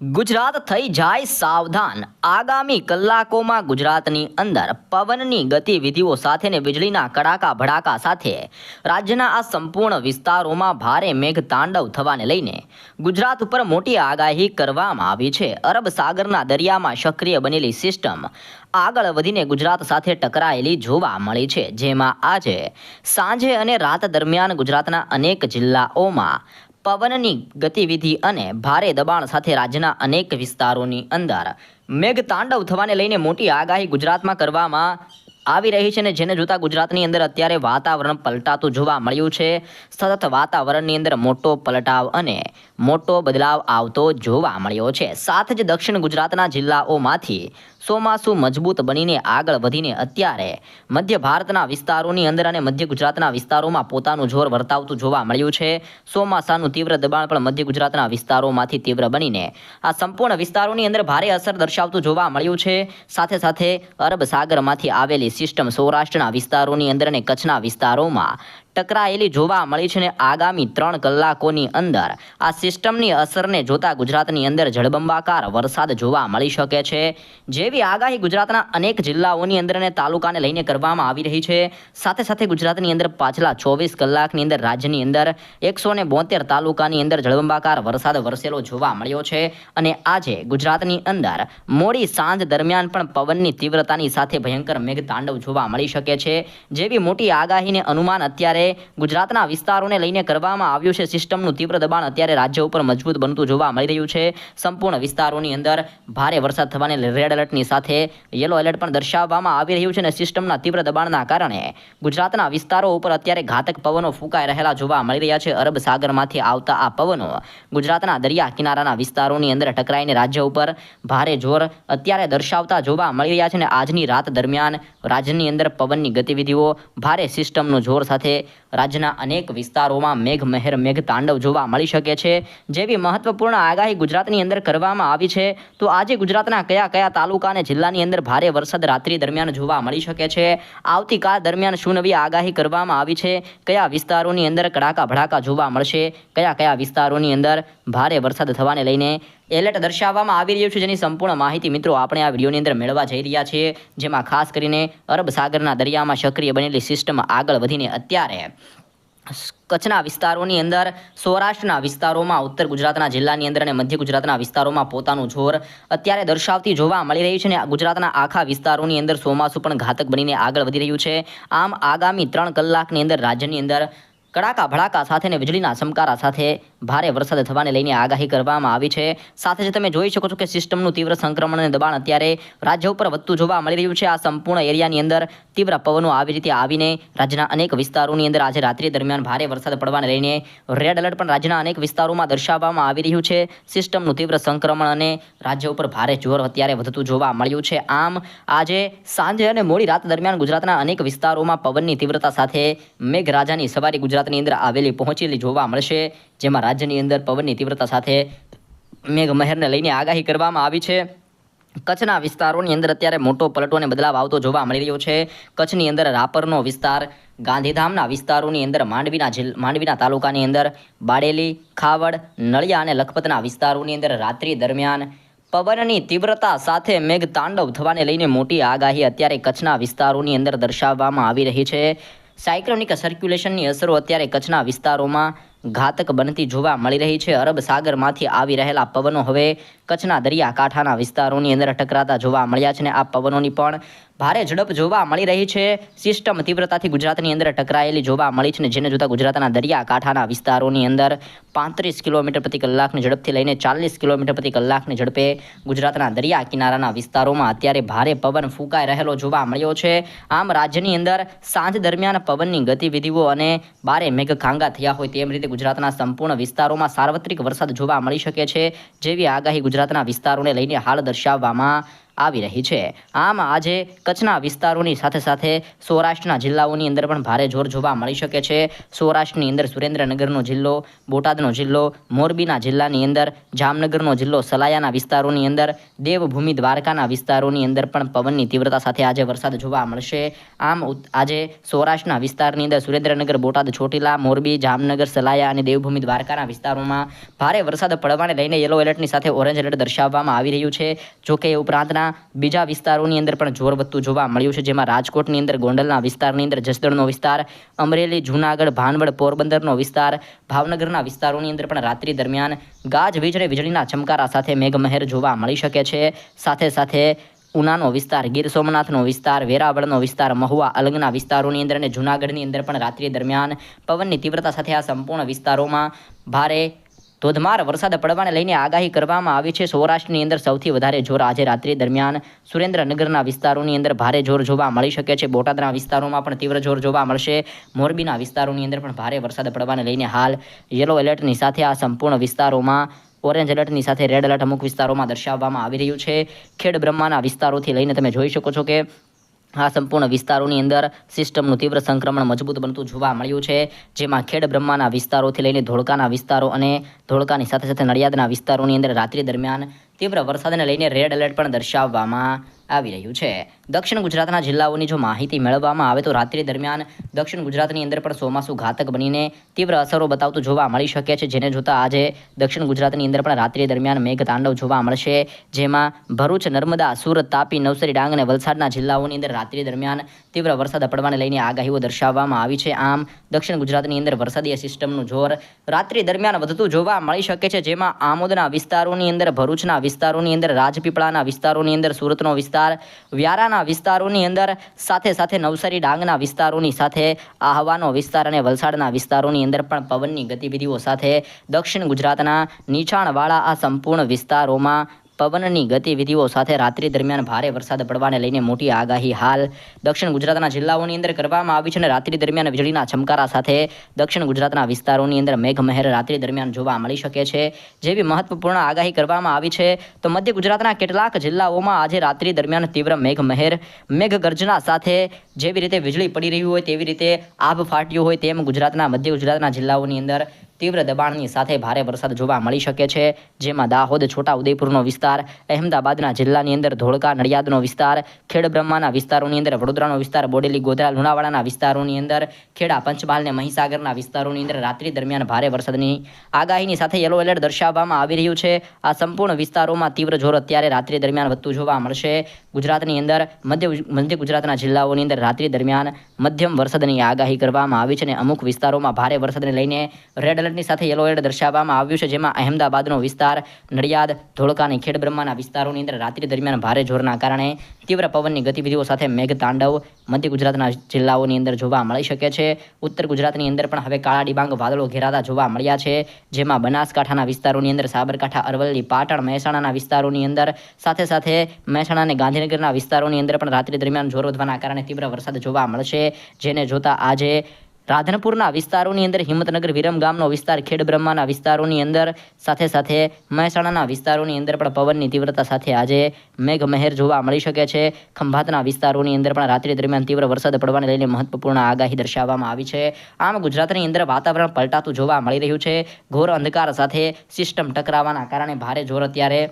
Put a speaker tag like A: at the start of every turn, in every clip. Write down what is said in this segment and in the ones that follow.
A: ગુજરાત થઈ જાય સાવધાન. આગામી કલાકોમાં ગુજરાતની અંદર પવનની ગતિવિધિઓ સાથેને વીજળીના કડાકા ભડાકા સાથે. રાજ્યના આ સંપૂર્ણ વિસ્તારોમાં ભારે મેઘ તાંડવ થવાને લઈને ગુજરાત ઉપર મોટી આગાહી કરવામાં આવી છે. અરબ સાગરના દરિયામાં સક્રિય બનેલી સિસ્ટમ આગળ વધીને ગુજરાત સાથે ટકરાયેલી જોવા મળી છે. જેમાં આજે સાંજે અને રાત દરમિયાન ગુજરાતના અનેક જિલ્લાઓમાં પવનની ગતિવિધિ અને ભારે દબાણ સાથે રાજ્યના અનેક વિસ્તારોની અંદર મેઘ તાંડવ થવાને લઈને મોટી આગાહી ગુજરાતમાં કરવામાં આવી રહી છે અને જેને જોતા ગુજરાતની અંદર અત્યારે વાતાવરણ પલટાતું જોવા મળ્યું છે. સતત વાતાવરણની અંદર મોટો પલટાવ અને મોટો બદલાવ આવતો જોવા મળ્યો છે. સાથે જ દક્ષિણ ગુજરાતના જિલ્લાઓમાંથી ચોમાસું મજબૂત બનીને આગળ વધીને અત્યારે મધ્ય ભારતના વિસ્તારોની અંદર અને મધ્ય ગુજરાતના વિસ્તારોમાં પોતાનું જોર વર્તાવતું જોવા મળ્યું છે. ચોમાસાનું તીવ્ર દબાણ પણ મધ્ય ગુજરાતના વિસ્તારોમાંથી તીવ્ર બનીને આ સંપૂર્ણ વિસ્તારોની અંદર ભારે અસર દર્શાવતું જોવા મળ્યું છે. સાથે સાથે અરબ સાગરમાંથી આવેલી સિસ્ટમ સૌરાષ્ટ્રના વિસ્તારોની અંદર અને કચ્છના વિસ્તારોમાં ટકરાયેલી જોવા મળી છે ને આગામી ત્રણ કલાકોની અંદર. આ સિસ્ટમની અસરને જોતા ગુજરાતની અંદર જળબંબાકાર વરસાદ જોવા મળી શકે છે. જેવી આગાહી ગુજરાતના અનેક જિલ્લાઓની અંદર અને તાલુકાને લઈને કરવામાં આવી રહી છે. સાથે સાથે ગુજરાતની અંદર પાછલા ચોવીસ કલાકની અંદર રાજ્યની અંદર એકસો ને તાલુકાની અંદર જળબંબાકાર વરસાદ વરસેલો જોવા મળ્યો છે. અને આજે ગુજરાતની અંદર મોડી સાંજ દરમિયાન પણ પવનની તીવ્રતાની સાથે ભયંકર મેઘતાંડવ જોવા મળી શકે છે. જેવી મોટી આગાહીને અનુમાન અત્યારે ગુજરાતના વિસ્તારોને લઈને કરવામાં આવ્યું છે. સિસ્ટમનું તીવ્ર દબાણ અત્યારે રાજ્ય ઉપર મજબૂત બનતું જોવા મળી રહ્યું છે. સંપૂર્ણ વિસ્તારોની અંદર ભારે વરસાદ થવાને રેડ એલર્ટની સાથે યલો એલર્ટ પણ દર્શાવવામાં આવી રહ્યું છે અને સિસ્ટમના તીવ્ર દબાણના કારણે ગુજરાતના વિસ્તારો ઉપર અત્યારે ઘાતક પવનો ફૂંકાઈ રહેલા જોવા મળી રહ્યા છે. અરબ સાગરમાંથી આવતા આ પવનો ગુજરાતના દરિયા કિનારાના વિસ્તારોની અંદર ટકરાઈને રાજ્ય ઉપર ભારે જોર અત્યારે દર્શાવતા જોવા મળી રહ્યા છે અને આજની રાત દરમિયાન રાજ્યની અંદર પવનની ગતિવિધિઓ, ભારે સિસ્ટમનું જોર સાથે રાજ્યના અનેક વિસ્તારોમાં મેઘ મહેર મેઘ તાંડવ જોવા મળી શકે છે. જેવી મહત્વપૂર્ણ આગાહી ગુજરાતની અંદર કરવામાં આવી છે, તો આજે ગુજરાતના કયા કયા તાલુકા અને જિલ્લાની અંદર ભારે વરસાદ રાત્રિ દરમિયાન જોવા મળી શકે છે? આવતીકાલ દરમિયાન શું નવી આગાહી કરવામાં આવી છે? કયા વિસ્તારોની અંદર કડાકા ભડાકા જોવા મળશે? કયા કયા વિસ્તારોની અંદર ભારે વરસાદ થવાને લઈને એલર્ટ દર્શાવવામાં આવી રહ્યું છે જેની સંપૂર્ણ માહિતી મિત્રો આપણે આ વિડીયોની અંદર મેળવવા જઈ રહ્યા છીએ, જેમાં ખાસ કરીને અરબ સાગરના દરિયામાં સક્રિય બનેલી સિસ્ટમ આગળ વધીને અત્યારે કચ્છના વિસ્તારોની અંદર, સૌરાષ્ટ્રના વિસ્તારોમાં, ઉત્તર ગુજરાતના જિલ્લાની અંદર અને મધ્ય ગુજરાતના વિસ્તારોમાં પોતાનું જોર અત્યારે દર્શાવતી જોવા મળી રહી છે અને ગુજરાતના આખા વિસ્તારોની અંદર ચોમાસું પણ ઘાતક બનીને આગળ વધી રહ્યું છે. આમ આગામી ત્રણ કલાકની અંદર રાજ્યની અંદર કડાકા ભડાકા સાથે વીજળીના ચમકારા સાથે ભારે વરસાદ થવાને લઈને આગાહી કરવામાં આવી છે. સાથે જ તમે જોઈ શકો છો કે સિસ્ટમનું તીવ્ર સંક્રમણ અને દબાણ અત્યારે રાજ્ય ઉપર વધતું જોવા મળી રહ્યું છે. આ સંપૂર્ણ એરિયાની અંદર તીવ્ર પવનો આવી રીતે આવીને રાજ્યના અનેક વિસ્તારોની અંદર આજે રાત્રિ દરમિયાન ભારે વરસાદ પડવાને લઈને રેડ એલર્ટ પણ રાજ્યના અનેક વિસ્તારોમાં દર્શાવવામાં આવી રહ્યું છે. સિસ્ટમનું તીવ્ર સંક્રમણ અને રાજ્ય ઉપર ભારે જોર અત્યારે વધતું જોવા મળ્યું છે. આમ આજે સાંજે અને મોડી રાત દરમિયાન ગુજરાતના અનેક વિસ્તારોમાં પવનની તીવ્રતા સાથે મેઘરાજાની સવારી ગુજરાતની અંદર આવેલી પહોંચેલી જોવા મળશે. જેમાં રાજ્યની અંદર પવનની તીવ્રતા સાથે મેઘમહેરને લઈને આગાહી કરવામાં આવી છે. કચ્છના વિસ્તારોની અંદર અત્યારે મોટો પલટો અને બદલાવ આવતો જોવા મળી રહ્યો છે. કચ્છની અંદર રાપરનો વિસ્તાર, ગાંધીધામના વિસ્તારોની અંદર, માંડવીના જિલ્લ માંડવીના તાલુકાની અંદર, બાડેલી, ખાવડ, નળિયા અને લખપતના વિસ્તારોની અંદર રાત્રિ દરમિયાન પવનની તીવ્રતા સાથે મેઘ તાંડવ થવાને લઈને મોટી આગાહી અત્યારે કચ્છના વિસ્તારોની અંદર દર્શાવવામાં આવી રહી છે. સાયક્લોનિક સર્ક્યુલેશનની અસરો અત્યારે કચ્છના વિસ્તારોમાં ઘાતક બનતી જોવા મળી રહી છે. અરબ સાગરમાંથી આવી રહેલા પવનો હવે કચ્છના દરિયાકાંઠાના વિસ્તારોની અંદર ટકરાતા જોવા મળ્યા છે અને આ પવનોની પણ ભારે ઝડપ જોવા મળી રહી છે. સિસ્ટમ તીવ્રતાથી ગુજરાતની અંદર ટકરાયેલી જોવા મળી છે જેને જોતા ગુજરાતના દરિયાકાંઠાના વિસ્તારોની અંદર પાંત્રીસ કિલોમીટર પ્રતિ કલાકની ઝડપથી લઈને ચાલીસ કિલોમીટર પ્રતિ કલાકની ઝડપે ગુજરાતના દરિયા કિનારાના વિસ્તારોમાં અત્યારે ભારે પવન ફૂંકાઈ રહેલો જોવા મળ્યો છે. આમ રાજ્યની અંદર સાંજ દરમિયાન પવનની ગતિવિધિઓ અને ભારે મેઘખાંગા થયા હોય તેમ રીતે ગુજરાતના સંપૂર્ણ વિસ્તારોમાં સાર્વત્રિક વરસાદ જોવા મળી શકે છે, જેવી આગાહી ગુજરાતના વિસ્તારોને લઈને હાલ દર્શાવવામાં આવી રહી છે. આમ આજે કચ્છના વિસ્તારોની સાથે સાથે સૌરાષ્ટ્રના જિલ્લાઓની અંદર પણ ભારે જોર જોવા મળી શકે છે. સૌરાષ્ટ્રની અંદર સુરેન્દ્રનગરનો જિલ્લો, બોટાદનો જિલ્લો, મોરબીના જિલ્લાની અંદર, જામનગરનો જિલ્લો, સલાયાના વિસ્તારોની અંદર, દેવભૂમિ દ્વારકાના વિસ્તારોની અંદર પણ પવનની તીવ્રતા સાથે આજે વરસાદ જોવા મળશે. આમ આજે સૌરાષ્ટ્રના વિસ્તારની અંદર સુરેન્દ્રનગર, બોટાદ, ચોટીલા, મોરબી, જામનગર, સલાયા અને દેવભૂમિ દ્વારકાના વિસ્તારોમાં ભારે વરસાદ પડવાને લઈને યલો એલર્ટની સાથે ઓરેન્જ એલર્ટ દર્શાવવામાં આવી રહ્યું છે. જોકે એ બીજા વિસ્તારોની અંદર પણ જોર વધતું જોવા મળ્યું છે, જેમાં રાજકોટની અંદર, ગોંડલના વિસ્તારની અંદર, જસદણનો વિસ્તાર, અમરેલી, જૂનાગઢ, ભાનવડ, પોરબંદરનો વિસ્તાર, ભાવનગરના વિસ્તારોની અંદર પણ રાત્રિ દરમિયાન ગાજવીજ અને વીજળીના ચમકારા સાથે મેઘમહેર જોવા મળી શકે છે. સાથે સાથે ઉનાનો વિસ્તાર, ગીર સોમનાથનો વિસ્તાર, વેરાવળનો વિસ્તાર, મહુવા, અલંગના વિસ્તારોની અંદર અને જૂનાગઢની અંદર પણ રાત્રિ દરમિયાન પવનની તીવ્રતા સાથે આ સંપૂર્ણ વિસ્તારોમાં ભારે ધોધમાર વરસાદ પડવાને લઈને આગાહી કરવામાં આવી છે. સૌરાષ્ટ્રની અંદર સૌથી વધારે જોર આજે રાત્રિ દરમિયાન સુરેન્દ્રનગરના વિસ્તારોની અંદર ભારે જોર જોવા મળી શકે છે. બોટાદના વિસ્તારોમાં પણ તીવ્ર જોર જોવા મળશે. મોરબીના વિસ્તારોની અંદર પણ ભારે વરસાદ પડવાને લઈને હાલ યલો એલર્ટની સાથે આ સંપૂર્ણ વિસ્તારોમાં ઓરેન્જ એલર્ટની સાથે રેડ એલર્ટ અમુક વિસ્તારોમાં દર્શાવવામાં આવી રહ્યું છે. ખેડ બ્રહ્માના વિસ્તારોથી લઈને તમે જોઈ શકો છો કે આ સંપૂર્ણ વિસ્તારોની અંદર સિસ્ટમનું તીવ્ર સંક્રમણ મજબૂત બનતું જોવા મળ્યું છે. જેમાં ખેડ બ્રહ્માના વિસ્તારોથી લઈને ધોળકાના વિસ્તારો અને ધોળકાની સાથે સાથે નડિયાદના વિસ્તારોની અંદર રાત્રિ દરમિયાન તીવ્ર વરસાદને લઈને રેડ એલર્ટ પણ દર્શાવવામાં આવી રહ્યું છે. દક્ષિણ ગુજરાતના જિલ્લાઓની જો માહિતી મેળવવામાં આવે તો રાત્રિ દરમિયાન દક્ષિણ ગુજરાતની અંદર પણ ચોમાસું ઘાતક બનીને તીવ્ર અસરો બતાવતું જોવા મળી શકે છે. જેને જોતાં આજે દક્ષિણ ગુજરાતની અંદર પણ રાત્રિ દરમિયાન મેઘતાંડવ જોવા મળશે. જેમાં ભરૂચ, નર્મદા, સુરત, તાપી, નવસારી, ડાંગ અને વલસાડના જિલ્લાઓની અંદર રાત્રિ દરમિયાન તીવ્ર વરસાદ પડવાને લઈને આગાહીઓ દર્શાવવામાં આવી છે. આમ, દક્ષિણ ગુજરાતની અંદર વરસાદીય સિસ્ટમનું જોર રાત્રિ દરમિયાન વધતું જોવા મળી શકે છે. જેમાં આમોદના વિસ્તારોની અંદર ભરૂચના વિસ્તારોની અંદર, રાજપીપળાના વિસ્તારોની અંદર, સુરતનો વિસ્તાર વ્યારાના વિસ્તારોની અંદર સાથે સાથે નવસારી ડાંગના વિસ્તારોની સાથે, આહવાનો વિસ્તાર અને વલસાડના વિસ્તારોની અંદર પણ પવનની ગતિવિધિઓ સાથે દક્ષિણ ગુજરાતના નીચાણવાળા આ સંપૂર્ણ વિસ્તારોમાં પવનની ગતિવિધિઓ સાથે રાત્રિ દરમિયાન ભારે વરસાદ પડવાને લઈને મોટી આગાહી હાલ. દક્ષિણ ગુજરાતના જિલ્લાઓની અંદર કરવામાં આવી છે અને રાત્રિ દરમિયાન વીજળીના ચમકારા સાથે દક્ષિણ ગુજરાતના વિસ્તારોની અંદર મેઘમહેર રાત્રિ દરમિયાન જોવા મળી શકે છે. જેવી મહત્વપૂર્ણ આગાહી કરવામાં આવી છે, તો મધ્ય ગુજરાતના કેટલાક જિલ્લાઓમાં આજે રાત્રિ દરમિયાન તીવ્ર મેઘમહેર, મેઘગર્જના સાથે જેવી રીતે વીજળી પડી રહી હોય તેવી રીતે આભ ફાટ્યું હોય તેમ ગુજરાતના, મધ્ય ગુજરાતના જિલ્લાઓની અંદર તીવ્ર દબાણની સાથે ભારે વરસાદ જોવા મળી શકે છે, જેમાં દાહોદ છોટા ઉદેપુરનો વિસ્તાર, અહેમદાબાદના જિલ્લાની અંદર ધોળકા, નડિયાદનો વિસ્તાર, ખેડ બ્રહ્માના વિસ્તારોની અંદર, વડોદરાનો વિસ્તાર, બોડેલી, ગોધરા, લુણાવાડાના વિસ્તારોની અંદર, ખેડા, પંચમહાલ અને મહીસાગરના વિસ્તારોની અંદર રાત્રિ દરમિયાન ભારે વરસાદની આગાહીની સાથે યલો એલર્ટ દર્શાવવામાં આવી રહ્યું છે. આ સંપૂર્ણ વિસ્તારોમાં તીવ્ર જોર અત્યારે રાત્રિ દરમિયાન વધતું જોવા મળશે. ગુજરાતની અંદર મધ્ય મધ્ય ગુજરાતના જિલ્લાઓની અંદર રાત્રિ દરમિયાન મધ્યમ વરસાદની આગાહી કરવામાં આવી છે અને અમુક વિસ્તારોમાં ભારે વરસાદને લઈને રેડ એલર્ટની સાથે યલો એલર્ટ દર્શાવવામાં આવ્યું છે. જેમાં અહેમદાબાદનો વિસ્તાર, નડિયાદ, ધોળકા અને ખેડબ્રહ્માના વિસ્તારોની અંદર રાત્રિ દરમિયાન ભારે જોરના કારણે તીવ્ર પવનની ગતિવિધિઓ સાથે મેઘ તાંડવ મધ્ય ગુજરાતના જિલ્લાઓની અંદર જોવા મળી શકે છે. ઉત્તર ગુજરાતની અંદર પણ હવે કાળા ડિબાંગ વાદળો ઘેરાતા જોવા મળ્યા છે. જેમાં બનાસકાંઠાના વિસ્તારોની અંદર સાબરકાંઠા, અરવલ્લી, પાટણ, મહેસાણાના વિસ્તારોની અંદર સાથે સાથે મહેસાણા અને ગાંધીનગરના વિસ્તારોની અંદર પણ રાત્રિ દરમિયાન જોર વધવાના કારણે તીવ્ર વરસાદ જોવા મળશે. જેને જોતા આજે રાધનપુરના વિસ્તારોની અંદર હિંમતનગર, વિરમ ગામનો વિસ્તાર ખેડબ્રહ્માના વિસ્તારોની અંદર સાથે સાથે મહેસાણાના વિસ્તારોની અંદર પણ પવનની તીવ્રતા સાથે આજે મેઘમહેર જોવા મળી શકે છે. ખંભાતના વિસ્તારોની અંદર પણ રાત્રિ દરમિયાન તીવ્ર વરસાદ પડવાને લઈને મહત્વપૂર્ણ આગાહી દર્શાવવામાં આવી છે. આમ ગુજરાતની અંદર વાતાવરણ પલટાતું જોવા મળી રહ્યું છે. ઘોર અંધકાર સાથે સિસ્ટમ ટકરાવાના કારણે ભારે જોર અત્યારે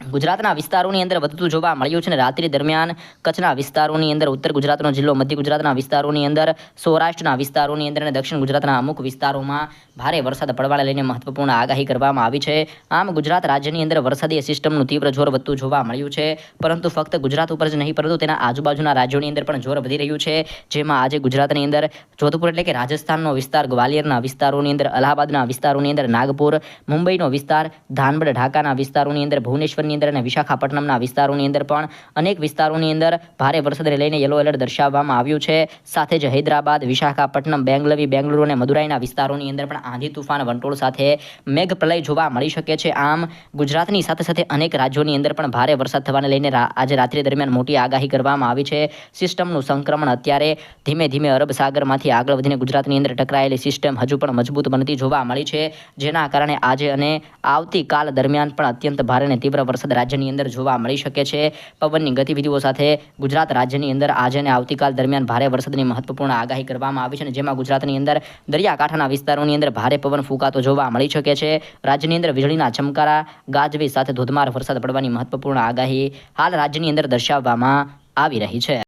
A: ગુજરાતના વિસ્તારોની અંદર વધતું જોવા મળ્યું છે રાત્રિ દરમિયાન કચ્છના વિસ્તારોની અંદર, ઉત્તર ગુજરાતનો જિલ્લો, મધ્ય ગુજરાતના વિસ્તારોની અંદર, સૌરાષ્ટ્રના વિસ્તારોની અંદર અને દક્ષિણ ગુજરાતના અમુક વિસ્તારોમાં ભારે વરસાદ પડવાને લઈને મહત્વપૂર્ણ આગાહી કરવામાં આવી છે. આમ ગુજરાત રાજ્યની અંદર વરસાદી સિસ્ટમનું તીવ્ર જોર વધતું જોવા મળ્યું છે. પરંતુ ફક્ત ગુજરાત ઉપર જ નહીં, પરંતુ તેના આજુબાજુના રાજ્યોની અંદર પણ જોર વધી રહ્યું છે. જેમાં આજે ગુજરાતની અંદર જોધપુર એટલે કે રાજસ્થાનનો વિસ્તાર, ગ્વાલિયરના વિસ્તારોની અંદર, અલ્હાબાદના વિસ્તારોની અંદર, નાગપુર, મુંબઈનો વિસ્તાર ધાનબડ ઢાકાના વિસ્તારોની અંદર, ભુવનેશ્વરની અંદર અને વિશાખાપટ્ટનમના વિસ્તારોની અંદર પણ અનેક વિસ્તારોની અંદર ભારે વરસાદને લઈને યલો એલર્ટ દર્શાવવામાં આવ્યું છે. સાથે જ હૈદરાબાદ, વિશાખાપટ્ટનમ, બેંગલવી, બેંગલુરુ અને મદુરાઈના વિસ્તારોની અંદર પણ આંધી તુફાન, વંટોળ સાથે મેઘ પ્રલય જોવા મળી શકે છે. આમ, ગુજરાતની સાથે સાથે અનેક રાજ્યોની અંદર પણ ભારે વરસાદ થવાને લઈને આજે રાત્રિ દરમિયાન મોટી આગાહી કરવામાં આવી છે. સિસ્ટમનું સંક્રમણ અત્યારે ધીમે ધીમે અરબ સાગરમાંથી આગળ વધીને ગુજરાતની અંદર ટકરાયેલી સિસ્ટમ હજુ પણ મજબૂત બનતી જોવા મળી છે. જેના કારણે આજે અને આવતીકાલ દરમિયાન પણ અત્યંત ભારે અને તીવ્ર વરસાદ રાજ્યની અંદર જોવા મળી શકે છે. પવનની ગતિવિધિઓ સાથે ગુજરાત રાજ્યની અંદર આજે અને આવતીકાલ દરમિયાન ભારે વરસાદની મહત્વપૂર્ણ આગાહી કરવામાં આવી છે અને જેમાં ગુજરાતની અંદર દરિયાકાંઠાના વિસ્તારોની અંદર ભારે પવન ફૂંકાતો જોવા મળી શકે છે. રાજ્યની અંદર વીજળીના ચમકારા, ગાજવીજ સાથે ધોધમાર વરસાદ પડવાની મહત્વપૂર્ણ આગાહી હાલ રાજ્યની અંદર દર્શાવવામાં આવી રહી છે.